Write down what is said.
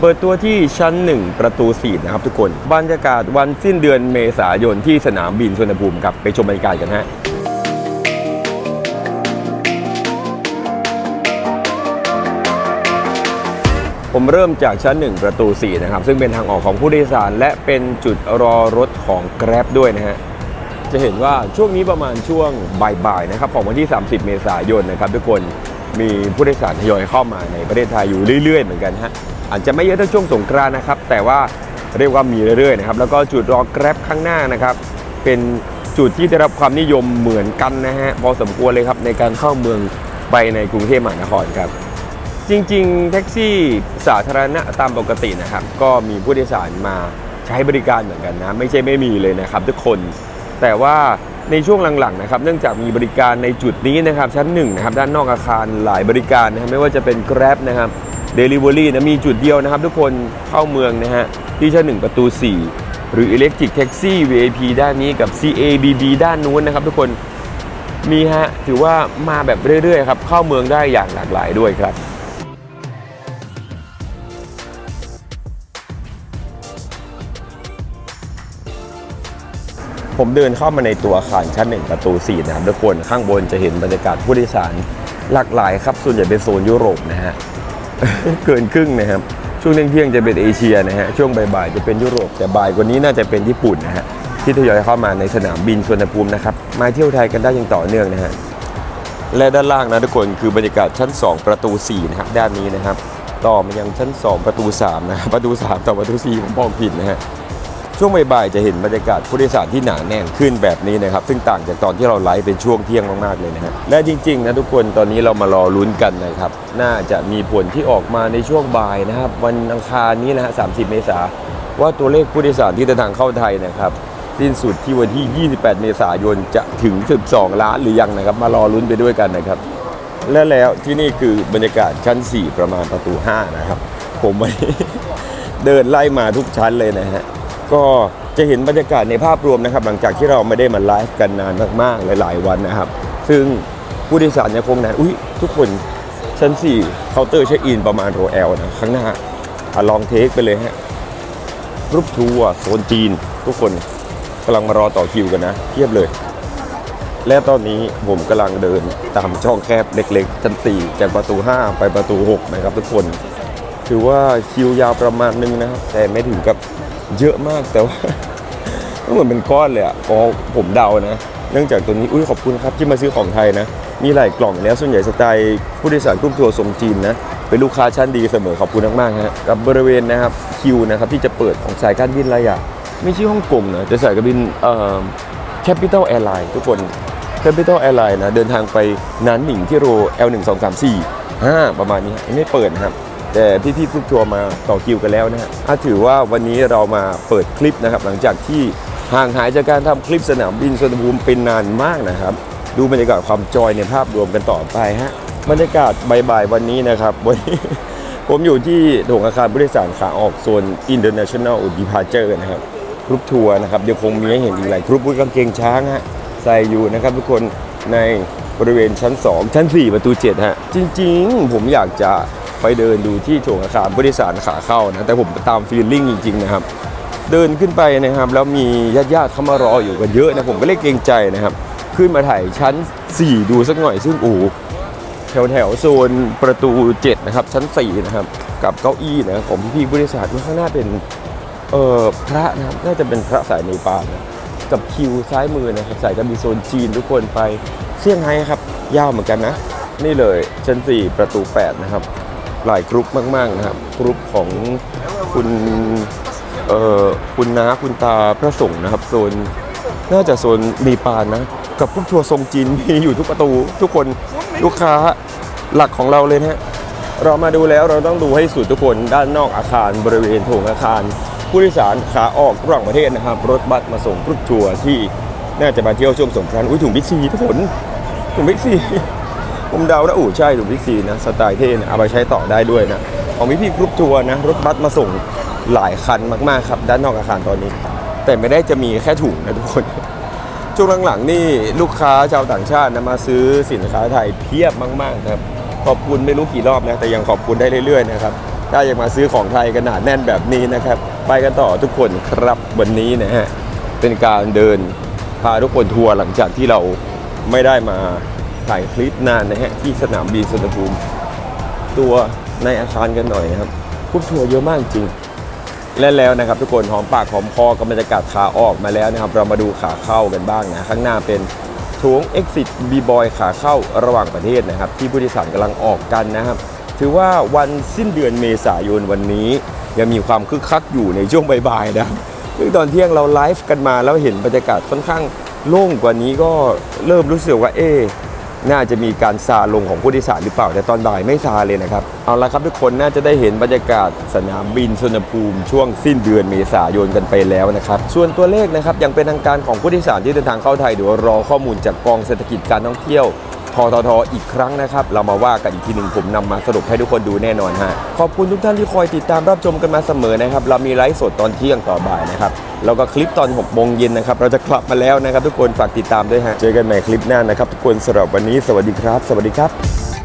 เปิดตัวที่ชั้น 1 ประตู 4 นะครับทุกคน บรรยากาศวันสิ้นเดือนเมษายนที่สนามบินสุวรรณภูมิครับ ไปชมบรรยากาศกันฮะผมเริ่มจากชั้น 1 ประตู 4 นะครับ ซึ่งเป็นทางออกของผู้โดยสาร และเป็นจุดรอรถของ Grab ด้วยนะฮะ จะเห็นว่าช่วงนี้ประมาณช่วงบ่ายๆนะครับของวันที่ 30 เมษายนนะครับทุกคน มีผู้โดยสารทยอยเข้ามาในประเทศไทยอยู่เรื่อย ๆ เหมือนกันฮะอาจจะไม่เยอะเท่าช่วงสงกรานนะครับ แต่ว่าเรียกว่ามีเรื่อยๆนะครับแล้วก็จุดรอแกร็บข้างหน้านะครับ เป็นจุดที่ได้รับความนิยมเหมือนกันนะฮะพอสมควรเลยครับในการเข้าเมืองไปในกรุงเทพมหานครครับ จริงๆ แท็กซี่สาธารณะตามปกตินะครับ ก็มีผู้โดยสารมาใช้บริการเหมือนกันนะ ไม่ใช่ไม่มีเลยนะครับทุกคน แต่ว่า ในช่วงหลังๆนะครับเนื่องจากมีบริการในจุดนี้นะครับชั้นหนึ่งนะครับด้านนอกอาคารหลายบริการนะครับไม่ว่าจะเป็น Grab นะครับ Delivery นะมีจุดเดียวนะครับ ทุกคนเข้าเมืองนะฮะที่ชั้นหนึ่งประตู 4 หรือ Electric Taxi VIP ด้านนี้กับ CABB ด้านนู้นนะครับ ทุกคนมีฮะถือว่ามาแบบเรื่อยๆครับเข้าเมืองได้อย่างหลากหลายด้วยครับ ผมเดินเข้ามาในตัวอาคารชั้นหนึ่งประตู4นะครับทุกคนข้างบนจะเห็นบรรยากาศผู้โดยสารหลากหลายครับ ส่วนใหญ่เป็นโซนยุโรปนะฮะเกินครึ่งนะครับ ช่วงเที่ยงจะเป็นเอเชียนะฮะช่วงบ่ายๆจะเป็นยุโรปแต่บ่ายกว่านี้น่าจะเป็นญี่ปุ่นนะฮะที่ทยอยเข้ามาในสนามบินสุวรรณภูมินะครับมาเที่ยวไทยกันได้อย่างต่อเนื่องนะฮะและด้านล่างนะทุกคนคือบรรยากาศชั้น 2 ประตู4นะครับด้านนี้นะครับ ต่อมายังชั้น 2 ประตู3นะรประตู 3 ต่อประตู4ผมบอกผิดนะฮะ ช่วงบ่ายๆจะเห็นบรรยากาศผู้โดยสารที่หนาแน่นขึ้นแบบนี้นะครับ ซึ่งต่างจากตอนที่เราไลฟ์เป็นช่วงเที่ยงมากๆเลยนะฮะและจริงๆนะทุกคนตอนนี้เรามารอลุ้นกันนะครับ น่าจะมีผลที่ออกมาในช่วงบ่ายนะครับ วันอังคารนี้นะฮะ30 เมษาว่าตัวเลขผู้โดยสารที่เดินทางเข้าไทยนะครับสิ้นสุดที่วันที่ 28 เมษายนจะถึง 12 ล้านหรือยังนะครับ มารอลุ้นไปด้วยกันนะครับ และแล้วที่นี่คือบรรยากาศชั้น 4 ประมาณประตู 5 นะครับ ผมวันนี้เดินไล่มาทุกชั้นเลยนะฮะ ก็จะเห็นบรรยากาศในภาพรวมนะครับ หลังจากที่เราไม่ได้มาไลฟ์กันนานมากๆ หลาย ๆ วันนะครับ ซึ่งผู้โดยสารยังคงหนานอุ้ยทุกคนชั้น4เคาน์เตอร์เช็คอินประมาณโรแอลนะข้างหน้าอะลองเทคไปเลยฮะรูปทัวร์โซนจีน ทุกคนกำลังมารอต่อคิวกันนะเทียบเลย และตอนนี้ผมกำลังเดินตามช่องแคบเล็กๆ ชั้น 4 จากประตู 5 ไปประตู 6 นะครับทุกคน ถือว่าคิวยาวประมาณนึงนะครับ แต่ไม่ถึงกับ เยอะมากแต่ว่าก็เหมือนเป็นก้อนเลยอะอ๋อผมเดานะ เนื่องจากตัวนี้ อุ้ยขอบคุณครับที่มาซื้อของไทยนะ มีหลายกล่องแล้วส่วนใหญ่สไตล์ผู้โดยสารกรุ๊ปทัวร์ทรงจีนนะ เป็นลูกค้าชั้นดีเสมอขอบคุณมากๆฮะกับบริเวณนะครับคิวนะครับที่จะเปิดของสายการบินอะไรอะไม่ใช่ฮ่องกงนะจะสายการบินเอ่อ Capital Airline ทุกคน Capital Airline นะเดินทางไปนานหนิงที่โร L 1 2 3 4 5ประมาณนี้ยังไม่เปิดนะครับ แต่พี่ๆกรุ๊ปทัวร์มาต่อคิวกันแล้วนะฮะอะถือว่าวันนี้เรามาเปิดคลิปนะครับ หลังจากที่ห่างหายจากการทำคลิปสนามบินสุวรรณภูมิเป็นนานมากนะครับ ดูบรรยากาศความจอยในภาพรวมกันต่อไปฮะบรรยากาศบ่ายๆวันนี้นะครับวันนี้ผมอยู่ที่โถงอาคารผู้โดยสารขาออกโซน International Departure นะครับกรุ๊ปทัวร์นะครับเดี๋ยวคงมีให้เห็นอีกหลายกรุ๊ปด้ยกางเกงช้างฮะใส่อยู่นะครับทุกคนในบริเวณชั้น 2 ชั้น 4 ประตู7ฮะจริง ๆ ผมอยากจะ ไปเดินดูที่โถงอาคารผู้โดยสารขาเข้านะ แต่ผมตามฟีลลิ่งจริง ๆ นะครับ เดินขึ้นไปนะครับ แล้วมีญาติๆเขามารออยู่กันเยอะนะ ผมก็เลยเกรงใจนะครับ ขึ้นมาถ่ายชั้น 4 ดูสักหน่อยซึ่งโอ้แถวแถวๆโซนประตู 7 นะครับ ชั้น 4 นะครับ กับเก้าอี้นะของพี่ๆผู้โดยสารข้างหน้าเป็นเอ่อพระนะครับน่าจะเป็นพระสายเนปาลนะกับคิวซ้ายมือนะครับสายการบินโซนจีนทุกคนไปเซี่ยงไฮ้ครับ ยาวเหมือนกันนะ นี่เลยชั้น4ประตู 8 นะครับ หลายกรุ๊ปมากๆนะครับกรุ๊ปของคุณเอ่อคุณน้าคุณตาพระสงฆ์นะครับโซนน่าจะโซนเนปาลนะ กับกรุ๊ปทัวร์ทรงจีนมีอยู่ทุกประตู ทุกคนลูกค้าหลักของเราเลยนะฮะเรามาดูแล้วเราต้องดูให้สุดทุกคนด้านนอกอาคารบริเวณโถงอาคาร ผู้โดยสารขาออกระหว่างประเทศนะครับ รถบัสมาส่งกรุ๊ปทัวร์ที่น่าจะมาเที่ยวช่วงสงกรานต์อุ้ยถุงบิ๊กซีทุกคนถุงบิ๊กซี ผมเดานะอู๋ใช่ถุงบิ๊กซีนะสไตล์เท่นะเอาไปใช้ต่อได้ด้วยนะของพี่พี่กรุ๊ปทัวร์นะรถบัสมาส่งหลายคันมากๆครับ ด้านนอกอาคารตอนนี้ แต่ไม่ได้จะมีแค่ถุงนะทุกคนช่วงหลังๆนี่ลูกค้าชาวต่างชาตินะมาซื้อสินค้าไทยเพียบมากๆครับขอบคุณไม่รู้กี่รอบนะแต่ยังขอบคุณได้เรื่อยๆนะครับถ้ายากมาซื้อของไทยกันหนาแน่นแบบนี้นะครับ ไปกันต่อทุกคนครับวันนี้นะฮะเป็นการเดินพาทุกคนทัวร์หลังจากที่เราไม่ได้มา ถ่ายคลิปนานนะฮะที่สนามบินสุวรรณภูมิ ตัวในอาคารกันหน่อยนะครับผู้ทัวร์เยอะมากจริง และแล้วนะครับทุกคนหอมปากหอมคอกับบรรยากาศขาออกมาแล้วนะครับ เรามาดูขาเข้ากันบ้างนะข้างหน้าเป็นโถง Exit B Boy ขาเข้าระหว่างประเทศนะครับ ที่ผู้โดยสารกำลังออกกันนะครับ ถือว่าวันสิ้นเดือนเมษายนวันนี้ ยังมีความคึกคักอยู่ในช่วงบ่ายๆนะครับซึ่งตอนเที่ยงเราไลฟ์กันมาแล้วเห็นบรรยากาศค่อนข้างโล่งกว่านี้ก็เริ่มรู้สึกว่าเอ๊ น่าจะมีการซาลงของผู้โดยสารหรือเปล่าแต่ตอนบ่ายไม่ซาเลยนะครับ เอาละครับทุกคนน่าจะได้เห็นบรรยากาศสนามบินสุวรรภูมิ ช่วงสิ้นเดือนเมษายนกันไปแล้วนะครับ ส่วนตัวเลขนะครับยังเป็นทางการของผู้โดยสารที่เดินทางเข้าไทยเดี๋ยวรอข้อมูลจากกองเศรษฐกิจการท่องเที่ยว ทททอีกครั้งนะครับ เรามาว่ากันอีกทีหนึ่งผมนำมาสรุปให้ทุกคนดูแน่นอนฮะขอบคุณทุกท่านที่คอยติดตามรับชมกันมาเสมอนะครับ เรามีไลฟ์สดตอนเที่ยงต่อบ่ายนะครับแล้วก็คลิปตอน6โมงเย็นนะครับ เราจะกลับมาแล้วนะครับ ทุกคนฝากติดตามด้วยฮะเจอกันใหม่คลิปหน้านะครับ ทุกคนสำหรับวันนี้สวัสดีครับ สวัสดีครับ